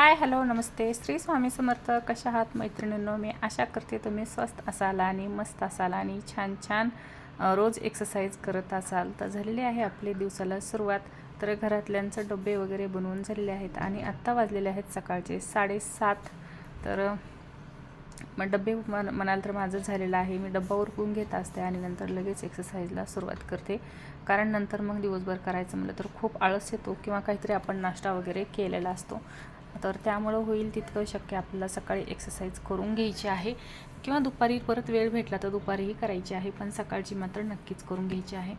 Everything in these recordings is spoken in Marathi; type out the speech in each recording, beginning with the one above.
हाय हॅलो नमस्ते. श्री स्वामी समर्थ कशा आहात मैत्रिणींनो? मी आशा करते तुम्ही स्वस्त असाल आणि मस्त असाल आणि छान छान रोज एक्सरसाइज करत असाल. तर झालेली आहे आपले दिवसाला सुरुवात. तर घरातल्यांचं डबे वगैरे बनवून झालेले आहेत आणि आत्ता वाजलेले आहेत सकाळचे साडेसात. तर मग डबे मन म्हणाल तर माझं झालेलं आहे. मी डब्बा उरकून घेत असते आणि नंतर लगेच एक्सरसाइजला सुरुवात करते. कारण नंतर मग दिवसभर करायचं म्हटलं तर खूप आळस येतो किंवा काहीतरी आपण नाश्ता वगैरे केलेला असतो. तर त्यामुळं होईल तितकं शक्य आपल्याला सकाळी एक्सरसाइज करून घ्यायची आहे. किंवा दुपारी परत वेळ भेटला तर दुपारीही करायची आहे पण सकाळची मात्र नक्कीच करून घ्यायची आहे.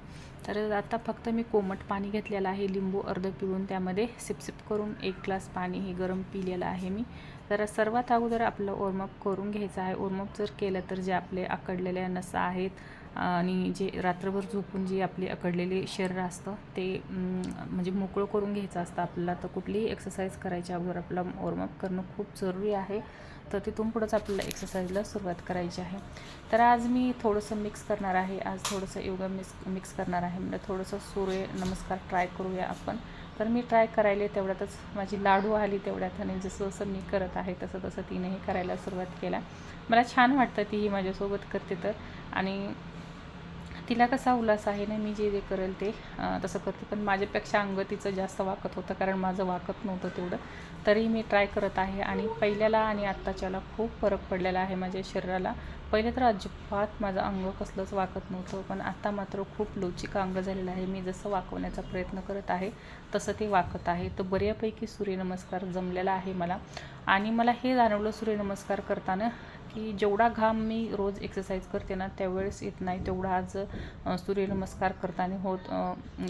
तर आता फक्त मी कोमट पाणी घेतलेलं आहे लिंबू अर्ध पिळून त्यामध्ये सिपसिप करून एक ग्लास पाणी हे गरम पिलेलं आहे मी. तर सर्वात अगोदर आपलं वॉर्मअप करून घ्यायचं आहे. वॉर्मअप जर केलं तर जे आपले आकडलेल्या नसा आहेत आणि जे रात्रभर झोपून जी आपली अकडलेली शरीर असतं ते म्हणजे मोकळं करून घ्यायचं असतं. आपल्याला तर कुठलीही एक्सरसाइज करायच्या अगोदर आपला वॉर्मअप करणं खूप जरुरी आहे. तर तिथून पुढंच आपल्याला एक्सरसाइजला सुरुवात करायची आहे. तर आज मी थोडंसं मिक्स करणार आहे. आज थोडंसं योगा मिक्स मिक्स करणार आहे. म्हणजे थोडंसं सूर्य नमस्कार ट्राय करूया आपण. तर मी ट्राय करायले तेवढ्यातच माझी लाडू आली तेवढ्यात आणि जसं जसं मी करत आहे तसं तसं तिनेही करायला सुरुवात केला मला छान वाटतं तीही माझ्यासोबत करते तर. आणि तिला कसा उल्हास आहे ना मी जे जे करेल ते तसं करते. पण माझ्यापेक्षा अंग तिचं जास्त वाकत होतं कारण माझं वाकत नव्हतं तेवढं. तरी मी ट्राय करत आहे आणि पहिल्याला आणि आत्ताच्याला खूप फरक पडलेला आहे माझ्या शरीराला. पहिले तर अजिबात माझं अंग कसलंच वाकत नव्हतं पण आत्ता मात्र खूप लवचिक अंग झालेलं आहे. मी जसं वाकवण्याचा प्रयत्न करत आहे तसं ते वाकत आहे. तर बऱ्यापैकी सूर्यनमस्कार जमलेला आहे मला. आणि मला हे जाणवलं सूर्यनमस्कार करताना की जेवढा घाम मी रोज एक्सरसाइज करते ना त्यावेळेस येत नाही तेवढा आज सूर्यनमस्कार करताना होत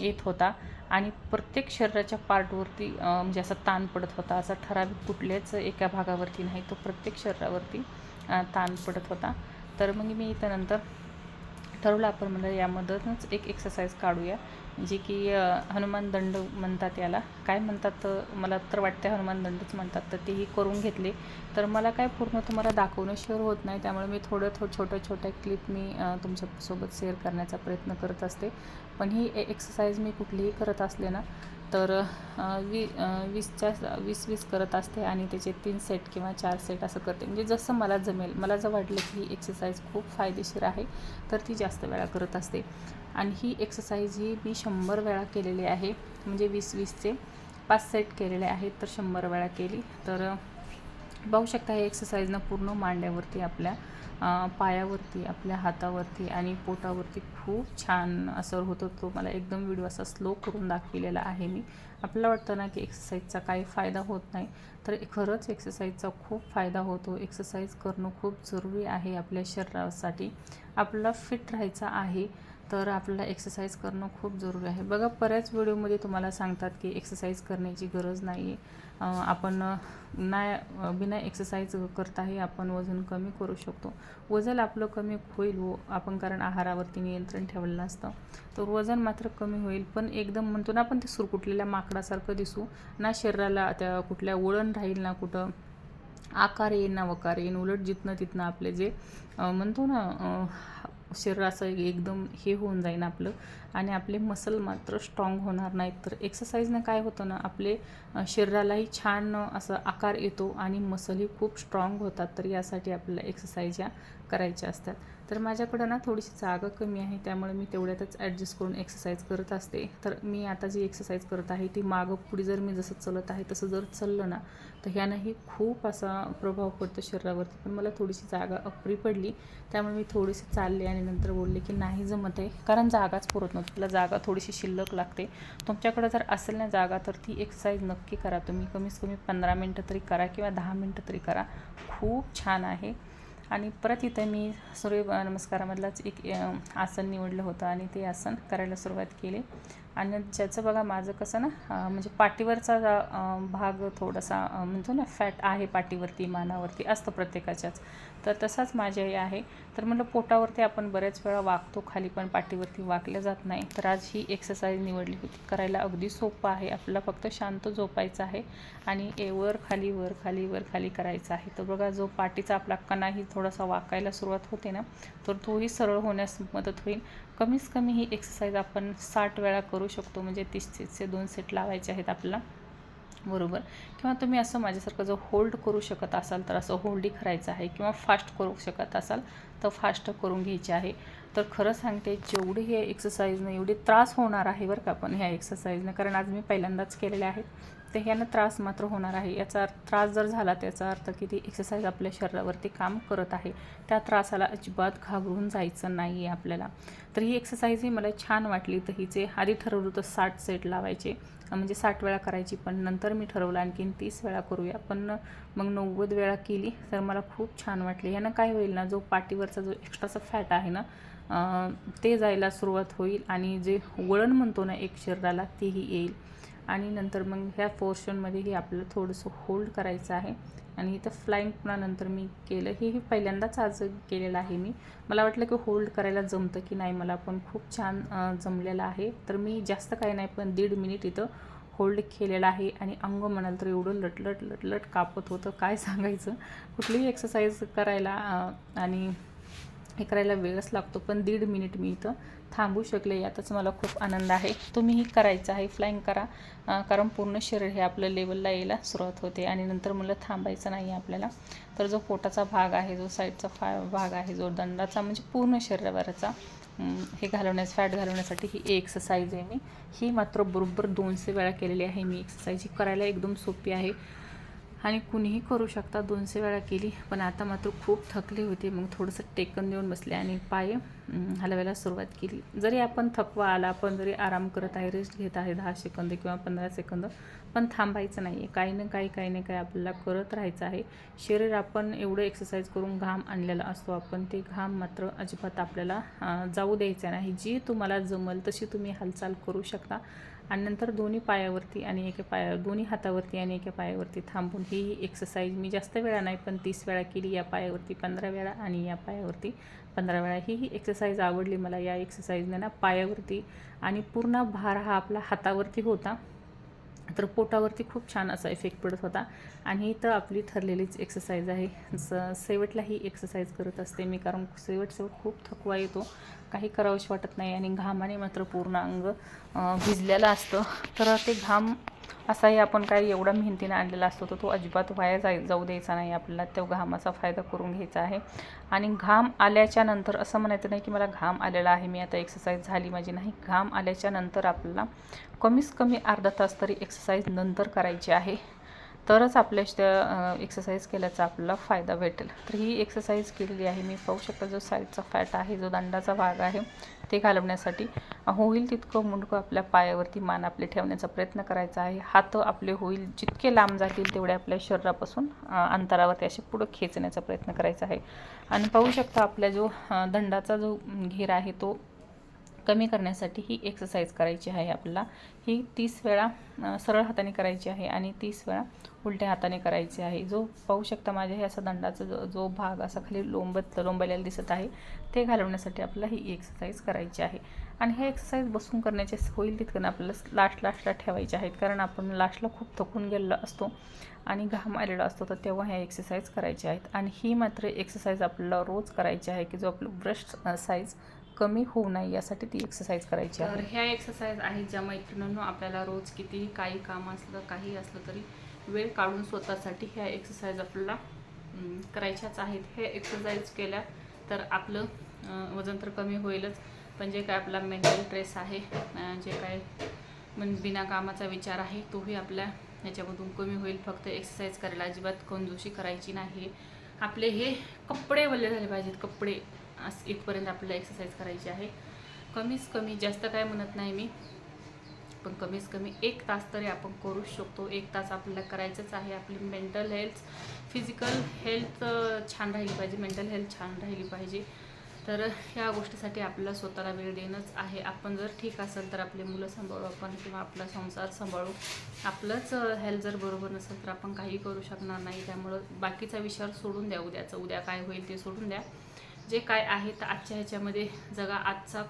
येत होता. आणि प्रत्येक शरीराच्या पार्टवरती म्हणजे असा ताण पडत होता असा ठराविक कुठल्याच एका भागावरती नाही तो प्रत्येक शरीरावरती ताण पडत होता. तर मग मी इथं नंतर ठरवलं आपण म्हणलं यामधूनच एक एक्सरसाइज काढूया. जे की हनुमान दंड म्हणतात याला. काय म्हणतात मला तर वाटते हनुमान दंडच म्हणतात तर तेही करून घेतले. तर मला काय पूर्ण तुम्हाला दाखवणं शेअर होत नाही त्यामुळे मी थोडं थो छोट्या छोट्या क्लिप मी तुमच्यासोबत शेअर करण्याचा प्रयत्न करत असते. पण ही ए एक्सरसाइज मी कुठलीही करत असले ना तर वी वीसच्या वीस वीस करत असते आणि त्याचे तीन सेट किंवा चार सेट असं करते. म्हणजे जसं मला जमेल मला जर वाटलं की ही एक्सरसाइज खूप फायदेशीर आहे तर ती जास्त वेळा करत असते. आणि ही एक्सरसाइज ही मी शंभर वेळा केलेली आहे. म्हणजे वीस वीसचे पाच सेट केलेले आहेत तर शंभर वेळा केली. तर पाहू शकता हे एक्सरसाइजनं पूर्ण मांड्यावरती आपल्या पायावरती आपल्या हातावरती आणि पोटावरती खूप छान असर होतो. तो मला एकदम व्हिडिओ असा स्लो करून दाखविलेला आहे मी. आपल्याला वाटतं ना की एक्सरसाइजचा काही फायदा होत नाही तर खरंच एक्सरसाइजचा खूप फायदा होतो. एक्सरसाइज करणं खूप जरुरी आहे आपल्या शरीरासाठी. आपल्याला फिट राहायचं आहे. तर आपल्याला एक्सरसाइज करणं खूप जरुरी आहे. बघा बऱ्याच व्हिडिओमध्ये तुम्हाला सांगतात की एक्सरसाइज करण्याची गरज नाही. आहे आपण नाही बिना एक्सरसाइज करताही आपण वजन कमी करू शकतो. वजन आपलं कमी होईल व आपण कारण आहारावरती नियंत्रण ठेवलेलं असतं तर वजन मात्र कमी होईल पण एकदम म्हणतो ना आपण ते सुरकुटलेल्या माकडासारखं दिसू. ना शरीराला त्या कुठल्या वळण राहील ना कुठं आकार येईन ना वकार येईन उलट जिथनं तिथनं आपले जे म्हणतो ना शरीर असं एकदम हे होऊन जाईन आपलं. आणि आपले मसल मात्र स्ट्रॉंग होणार नाहीत. तर एक्सरसाइजनं काय होतं ना आपले शरीरालाही छान असं आकार येतो आणि मसलही खूप स्ट्रॉंग होतात. तर यासाठी आपल्याला एक्सरसाइज या करायच्या असतात. तर माझ्याकडं ना थोडीशी जागा कमी आहे त्यामुळे मी तेवढ्यातच ॲडजस्ट करून एक्सरसाइज करत असते. तर मी आता जी एक्सरसाइज करत आहे ती मागं पुढे जर मी जसं चलत आहे तसं जर चाललं ना तर ह्यानंही खूप असा प्रभाव पडतो शरीरावरती. पण मला थोडीशी जागा अप्री पडली त्यामुळे मी थोडीशी चालले आणि नंतर बोलले की नाही जमत आहे कारण जागाच पुरत नव्हती. तिला जागा थोडीशी शिल्लक लागते. तुमच्याकडं जर असेल ना जागा तर ती एक्सरसाइज नक्की करा तुम्ही. कमीत कमी पंधरा मिनटं तरी करा किंवा दहा मिनटं तरी करा. खूप छान आहे. आणि परत इथं मी सूर्य नमस्कारामधलाच एक आसन निवडलं होतं आणि ते आसन करायला सुरुवात केली. आणि ज्याचं बघा माझं कसं ना म्हणजे पाठीवरचा भाग थोडासा म्हणतो ना फॅट आहे पाठीवरती मानावरती असतं प्रत्येकाच्याच. तर तसाच माझ्याही आहे. तर म्हणलं पोटावरती आपण बऱ्याच वेळा वागतो खाली पण पाठीवरती वाकलं जात नाही. तर आज ही एक्सरसाइज निवडली होती. करायला अगदी सोपं आहे. आपल्याला फक्त शांत झोपायचं आहे आणि ए वर खाली वर खाली वर खाली करायचं आहे. तर बघा जो पाठीचा आपला कणाही थोडासा वाकायला सुरुवात होते ना तर तोही सरळ होण्यास मदत होईल. कमीत कमी ही एक्सरसाइज आपण साठ वेळा करू शकतो म्हणजे तीस तीसचे दोन सेट लावायचे आहेत आपल्याला. बरोबर? किंवा तुम्ही असं माझ्यासारखं जर होल्ड करू शकत असाल तर असं होल्डही करायचं आहे किंवा फास्ट करू शकत असाल तर फास्ट करून घ्यायचे आहे. तर खरं सांगते जेवढी हे एक्सरसाइजनं एवढे त्रास होणार आहे बरं का पण ह्या एक्सरसाइजनं कारण आज मी पहिल्यांदाच केलेले आहेत. तर ह्यानं त्रास मात्र होणार आहे. याचा त्रास जर झाला त्याचा अर्थ की ती एक्सरसाइज आपल्या शरीरावरती काम करत आहे. त्या त्रासाला अजिबात घाबरून जायचं नाही आहे आपल्याला. तर ही एक्सरसाइज ही मला छान वाटली. तर हिचे आधी ठरवलं तर साठ सेट लावायचे. म्हणजे साठ वेळा करायची पण नंतर मी ठरवलं आणखीन तीस वेळा करूया. पण मग नव्वद वेळा केली तर मला खूप छान वाटले. यानं काय होईल ना जो पाठीवरचा जो एक्स्ट्राचा फॅट आहे ना ते जायला सुरुवात होईल आणि जे वळण म्हणतो ना एक शरीराला तेही येईल. आणि नंतर मग ह्या पोर्शनमध्येही आपल्याला थोडंसं होल्ड करायचं आहे. आणि इथं फ्लाईंग पुन्हा नंतर मी केलं. हेही पहिल्यांदाच आज केलेलं आहे मी. मला वाटलं की होल्ड करायला जमतं की नाही. मला पण खूप छान जमलेलं आहे. तर मी जास्त काही नाही पण दीड मिनिट इथं होल्ड केलेलं आहे. आणि अंग म्हणाल तर एवढं लटलट लटलट कापत होतं. काय सांगायचं? कुठलीही एक्सरसाइज करायला आणि हे करायला वेळच लागतो पण दीड मिनिट मी इथं थांबू शकले यातच मला खूप आनंद आहे. तुम्हीही करायचं आहे फ्लाईंग करा कारण पूर्ण शरीर हे आपलं लेवलला यायला सुरुवात होते आणि नंतर मला थांबायचं नाही आहे आपल्याला. तर जो पोटाचा भाग आहे जो साईडचा फा भाग आहे जो दंडाचा म्हणजे पूर्ण शरीरावरचा हे घालवण्यास फॅट घालवण्यासाठी ही एक्सरसाइज आहे मी. ही मात्र बरोबर दोनशे वेळा केलेली आहे मी एक्सरसाइज ही करायला एकदम सोपी आहे. आणि कुणीही करू शकता. दोनशे वेळा केली पण आता मात्र खूप थकले होते. मग थोडंसं टेकन देऊन बसले आणि पाय हलवायला सुरुवात केली. जरी आपण थकवा आला आपण जरी आराम करत आहे रेस्ट घेत आहे दहा सेकंद किंवा पंधरा सेकंद पण थांबायचं नाही आहे काही ना काही काही ना काही आपल्याला करत राहायचं आहे. शरीर आपण एवढं एक्सरसाइज करून घाम आणलेला असतो. आपण ते घाम मात्र अजिबात आपल्याला जाऊ द्यायचं नाही. जी तुम्हाला जमल तशी तुम्ही हालचाल करू शकता. आणि नंतर दोन्ही पायावरती आणि एका पाया दोन्ही हातावरती आणि एका पायावरती थांबून. ही एक्सरसाइज मी जास्त वेळा नाही पण तीस वेळा केली. या पायावरती पंधरा वेळा आणि या पायावरती पंधरा वेळा. ही ही एक्सरसाइज आवडली मला. या एक्सरसाइजने ना पायावरती आणि पूर्ण भार हा आपला हातावरती होता. तर पोटावरती खूप छान असा इफेक्ट पडत होता. आणि ही तर आपली ठरलेलीच एक्सरसाइज आहे. स शेवटला ही एक्सरसाइज करत असते मी कारण शेवट शेवट खूप थकवा येतो. काही करावंशी वाटत नाही आणि घामाने मात्र पूर्ण अंग भिजलेलं असतं. तर ते घाम असाही आपण काही एवढा मेहनतीनं आणलेला असतो तर तो अजिबात वाया जाय जाऊ द्यायचा नाही आपल्याला. तो घामाचा फायदा करून घ्यायचा आहे. आणि घाम आल्याच्यानंतर असं म्हणायचं नाही की मला घाम आलेला आहे मी आता एक्सरसाइज झाली माझी. नाही घाम आल्याच्यानंतर आपल्याला कमीत कमी अर्धा तास तरी एक्सरसाइज नंतर करायची आहे. तरच आपल्या त्या एक्सरसाइज केल्याचा आपल्याला फायदा भेटेल. तर ही एक्सरसाइज केलेली आहे. मी पाहू शकता जो साईडचा फॅट आहे जो दंडाचा भाग आहे ते घालवण्यासाठी होईल तितकं मुंडकं आपल्या पायावरती मान आपले ठेवण्याचा प्रयत्न करायचा आहे. हात आपले होईल जितके लांब जातील तेवढे आपल्या शरीरापासून अंतरावरती असे पुढं खेचण्याचा प्रयत्न करायचा आहे. आणि पाहू शकता आपल्या जो दंडाचा जो घेर आहे तो कमी करण्यासाठी ही एक्सरसाइज करायची आहे आपल्याला. ही तीस वेळा सरळ हाताने करायची आहे आणि तीस वेळा उलट्या हाताने करायची आहे. जो पाहू शकता माझ्या हे असा दंडाचा जो जो भाग असा खाली लोंबत लोंबलेला दिसत आहे ते घालवण्यासाठी आपल्याला ही एक्सरसाइज करायची आहे. आणि हे एक्सरसाइज बसून करण्याचे होईल तितकं आपल्याला लास्ट लास्टला ठेवायचे आहेत. कारण आपण लास्टला खूप थकून गेलेलो असतो आणि घाम आलेला असतो तर तेव्हा ह्या एक्सरसाइज करायच्या आहेत. आणि ही मात्र एक्सरसाइज आपल्याला रोज करायची आहे की जो आपलं ब्रश साईज कमी होऊ नये यासाठी ती एक्सरसाइज करायची आहे. तर ह्या एक्सरसाइज आहेत ज्या मैत्रिणींनो आपल्याला रोज कितीही काही काम असलं काही असलं तरी वेळ काढून स्वतःसाठी ह्या एक्सरसाइज आपल्याला करायच्याच आहेत. हे एक्सरसाइज केल्या तर आपलं वजन तर कमी होईलच. पण जे काय आपला मेंटल स्ट्रेस आहे जे काय बिना कामाचा विचार आहे तोही आपल्या ह्याच्यामधून कमी होईल. फक्त एक्सरसाइज करायला अजिबात कंजूशी करायची नाही. आपले हे कपडे वल्ले झाले पाहिजेत. कपडे असं इथपर्यंत आपल्याला एक्सरसाइज करायची आहे. कमीच कमी जास्त काय म्हणत नाही मी पण कमीत कमी एक तास तरी आपण करूच शकतो. एक तास आपल्याला करायचंच आहे. आपली मेंटल हेल्थ फिजिकल हेल्थ छान राहिली पाहिजे. मेंटल हेल्थ छान राहिली पाहिजे. तर ह्या गोष्टीसाठी आपल्याला स्वतःला वेळ देणंच आहे. आपण जर ठीक असेल तर आपले मुलं सांभाळू आपण किंवा आपला संसार सांभाळू. आपलंच हेल्थ जर बरोबर नसेल तर आपण काही करू शकणार नाही. त्यामुळं बाकीचा विचार सोडून द्या उद्याचं उद्या काय होईल ते सोडून द्या. जे काय आहे तर आजच्या ह्याच्यामध्ये जगा आजचा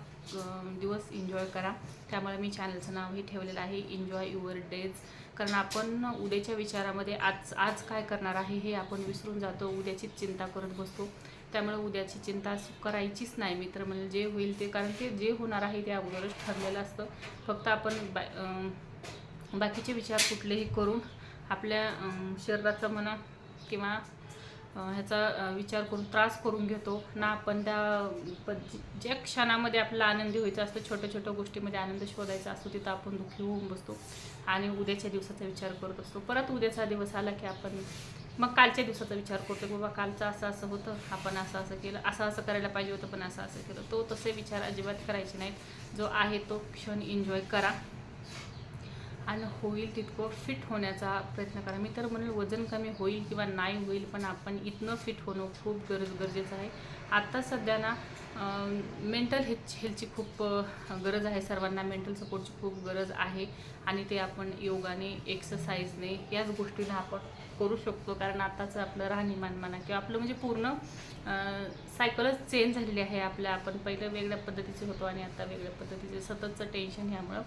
दिवस एन्जॉय करा. त्यामुळे मी चॅनलचं नावही ठेवलेलं आहे. एन्जॉय युअर डेज कारण आपण उद्याच्या विचारामध्ये आज आज काय करणार आहे हे आपण विसरून जातो. उद्याचीच चिंता करत बसतो. त्यामुळे उद्याची चिंता करायचीच नाही. मित्र म्हणजे जे होईल ते कारण ते जे होणार आहे ते अगोदरच ठरलेलं असतं. फक्त आपण बा बाकीचे विचार कुठलेही करून आपल्या शरीराचं शरीराचा म्हणा किंवा ह्याचा विचार करून त्रास करून घेतो ना आपण त्या ज्या क्षणामध्ये आपल्याला आनंदी व्हायचं असतो छोट्या छोट्या गोष्टीमध्ये आनंद शोधायचा असतो तिथं आपण दुःखी होऊन बसतो आणि उद्याच्या दिवसाचा विचार करत असतो. परत उद्याचा दिवस आला की आपण मग कालच्या दिवसाचा विचार करतो की बाबा कालचं असं असं होतं आपण असं असं केलं असं असं करायला पाहिजे होतं पण असं असं केलं. तो तसे विचार अजिबात करायचे नाहीत. जो आहे तो क्षण एन्जॉय करा. आणि होईल तितकं फिट होण्याचा प्रयत्न करा. मी तर म्हणेल वजन कमी होईल किंवा नाही होईल पण आपण इथनं फिट होणं खूप गरज गरजेचं आहे. आत्ता सध्या ना मेंटल हेल्थ हेल्थची खूप गरज आहे सर्वांना. मेंटल सपोर्टची खूप गरज आहे आणि ते आपण योगाने एक्सरसाइजने याच गोष्टीला आपण करू शकतो. कारण आताचं आपलं राहणीमान म्हणा किंवा आपलं म्हणजे पूर्ण सायकलच चेंज झालेली आहे. आपल्या आपण पहिलं वेगळ्या पद्धतीचे होतो आणि आता वेगळ्या पद्धतीचे. सततचं टेन्शन ह्यामुळं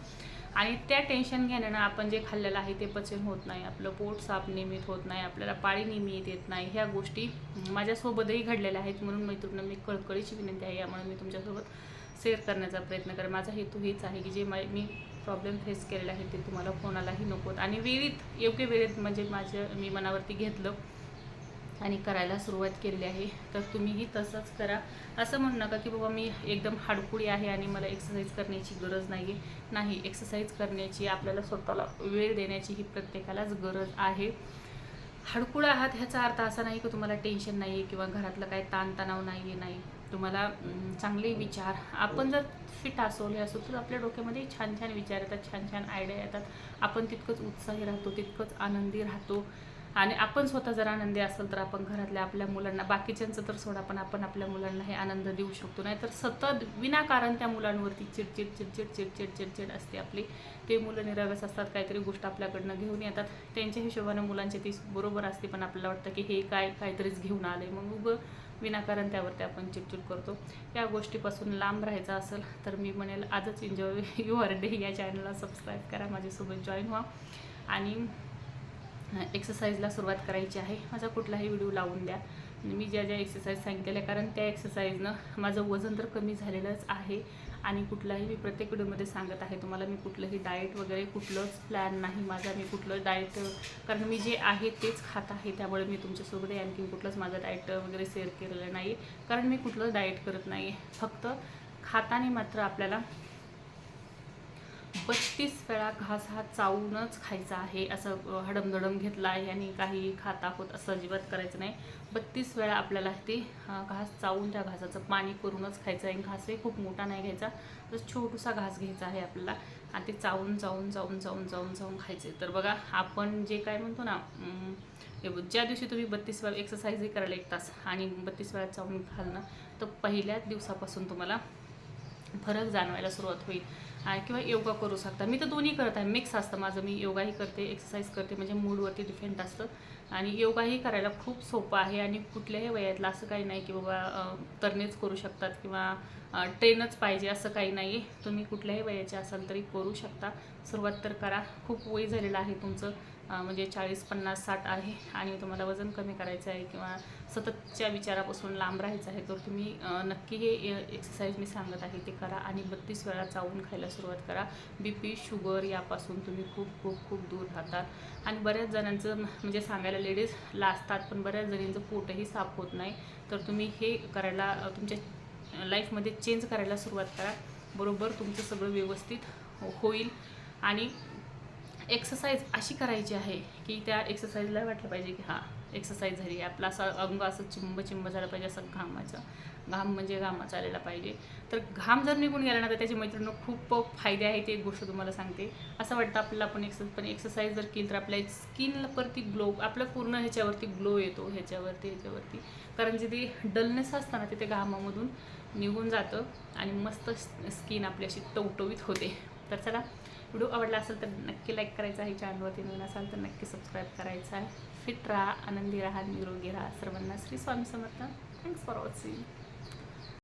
आणि त्या टेन्शन घेण्यानं आपण जे खाल्लेलं आहे ते पचन होत नाही. आपलं पोट साफ नियमित होत नाही. आपल्याला पाळी नियमित येत नाही. ह्या गोष्टी माझ्यासोबतही घडलेल्या आहेत. म्हणून मैत्रिणींना मी कळकळीची विनंती आहे. यामुळे मी तुमच्यासोबत शेअर करण्याचा प्रयत्न करेन. माझा हेतू हेच आहे की जे मा मी प्रॉब्लेम फेस केलेले आहेत ते तुम्हाला कोणालाही नकोत. आणि वेळीत योग्य वेळेत म्हणजे माझं मी मनावरती घेतलं. आणि करायला सुरुवात केलेली आहे. तर तुम्हीही तसंच करा. असं म्हणू नका की बाबा मी एकदम हाडकुळी आहे आणि मला एक्सरसाइज करण्याची गरज नाही आहे नाही एक्सरसाइज करण्याची आपल्याला स्वतःला वेळ देण्याची ही प्रत्येकालाच गरज आहे. हाडकुळा आहात ह्याचा अर्थ असा नाही की तुम्हाला टेन्शन नाही आहे किंवा घरातलं काही ताणतणाव नाही आहे नाही. तुम्हाला चांगले विचार. आपण जर फिट असवले असो तर आपल्या डोक्यामध्ये छान छान विचार येतात छान छान आयडिया येतात. आपण तितकंच उत्साही राहतो तितकंच आनंदी राहतो. आणि आपण स्वतः जर आनंदी असेल तर आपण घरातल्या आपल्या मुलांना बाकीच्यांचं तर सोडा पण आपण आपल्या मुलांना हे आनंद देऊ शकतो. नाही तर सतत विनाकारण त्या मुलांवरती चिडचिड चिडचिड चिडचिड चिडचिड असते आपली. ते मुलं निरागस असतात काहीतरी गोष्ट आपल्याकडनं घेऊन येतात. त्यांच्या हिशोबानं मुलांची ती बरोबर असते पण आपल्याला वाटतं की हे काय काहीतरीच घेऊन आले मग उगं विनाकारण त्यावरती आपण चिडचिड करतो. या गोष्टीपासून लांब राहायचं असेल तर मी म्हणेल आजच एन्जॉय युअर डे या चॅनलला सबस्क्राईब करा. माझ्यासोबत जॉईन व्हा. आणि एक्सरसाइजला सुरुवात करायची आहे. माझा कुठलाही व्हिडिओ लावून द्या. मी ज्या ज्या एक्सरसाइज सांगितलेल्या कारण त्या एक्सरसाइजनं माझं वजन तर कमी झालेलंच आहे. आणि कुठलाही मी प्रत्येक व्हिडिओमध्ये सांगत आहे तुम्हाला मी कुठलंही डाएट वगैरे कुठलंच प्लॅन नाही माझा. मी कुठलं डाएट कारण मी जे आहे तेच खात आहे. त्यामुळे मी तुमच्यासोबत आणखी कुठलंच माझं डाएट वगैरे शेअर केलेलं नाही कारण मी कुठलं डाएट करत नाही फक्त खाताने मात्र आपल्याला बत्तीस वेळा घास हा चावूनच खायचा आहे असं हडमधडम घेतला आहे आणि काही खात आहोत असं अजिबात करायचं नाही. बत्तीस वेळा आपल्याला ते घास चावून त्या घासाचं पाणी करूनच खायचं आहे. घासही खूप मोठा नाही घ्यायचा तर छोटूसा घास घ्यायचा आहे आपल्याला. आणि ते चावून चावून चावून चावून चावून चावून खायचे. तर बघा आपण जे काय म्हणतो ना ज्या दिवशी तुम्ही बत्तीस वेळा एक्सरसाइजही करायला एक तास आणि बत्तीस वेळा चावून खाल ना तर पहिल्याच दिवसापासून तुम्हाला फरक जाणवायला सुरुवात होईल. आहे किंवा योगा करू शकता. मी तर दोन्ही करत आहे. मिक्स असतं माझं. मी योगाही करते एक्सरसाइज करते. म्हणजे मूडवरती डिपेंड असतं. आणि योगाही करायला खूप सोपं आहे आणि कुठल्याही वयातलं असं काही नाही की बाबा तरणेच करू शकतात किंवा ट्रेनच पाहिजे असं काही नाही आहे तुम्ही कुठल्याही वयाचे असाल तरी करू शकता. सुरुवात तर करा. खूप वय झालेलं आहे तुमचं. म्हणजे चाळीस पन्नास साठ आहे आणि तुम्हाला वजन कमी करायचं आहे किंवा सततच्या विचारापासून लांब राहायचं आहे तर तुम्ही नक्की हे एक्सरसाइज मी सांगत आहे ते करा आणि बत्तीस वेळा चावून खायला सुरुवात करा. बी पी शुगर यापासून तुम्ही खूप खूप खूप दूर राहतात. आणि बऱ्याच जणांचं म्हणजे सांगायला लेडीज लाजतात पण बऱ्याच जणींचं पोटही साफ होत नाही. तर तुम्ही हे करायला तुमच्या लाईफमध्ये चेंज करायला सुरुवात करा. बरोबर तुमचं सगळं व्यवस्थित हो-, होईल. आणि एक्सरसाइज अशी करायची आहे की त्या एक्सरसाइजला वाटलं पाहिजे की हां एक्सरसाइज झाली. आपला असं अंग असं चिंब चिंब झालं पाहिजे असं घामाचं. घाम म्हणजे घामाचा आलेला पाहिजे. तर घाम जर निघून गेला ना तर त्याची मैत्रिणी खूप फायदे आहेत एक गोष्ट तुम्हाला सांगते. असं वाटतं आपल्याला आपण एक्सर पण एक्सरसाइज जर केली तर आपल्या स्किनवरती ग्लो आपलं पूर्ण ह्याच्यावरती ग्लो येतो ह्याच्यावरती ह्याच्यावरती. कारण जे ते डलनेस असतं ना ते ते घामामधून निघून जातं आणि मस्त स्किन आपली अशी टवटवीत होते. तर चला व्हिडिओ आवडला असेल तर नक्की लाईक करायचा आहे. चॅनलवरती नवीन असाल तर नक्की सबस्क्राईब करायचा आहे. फिट राहा आनंदी राहा निरोगी राहा. सर्वांना Shri Swami Samarth. Thanks for watching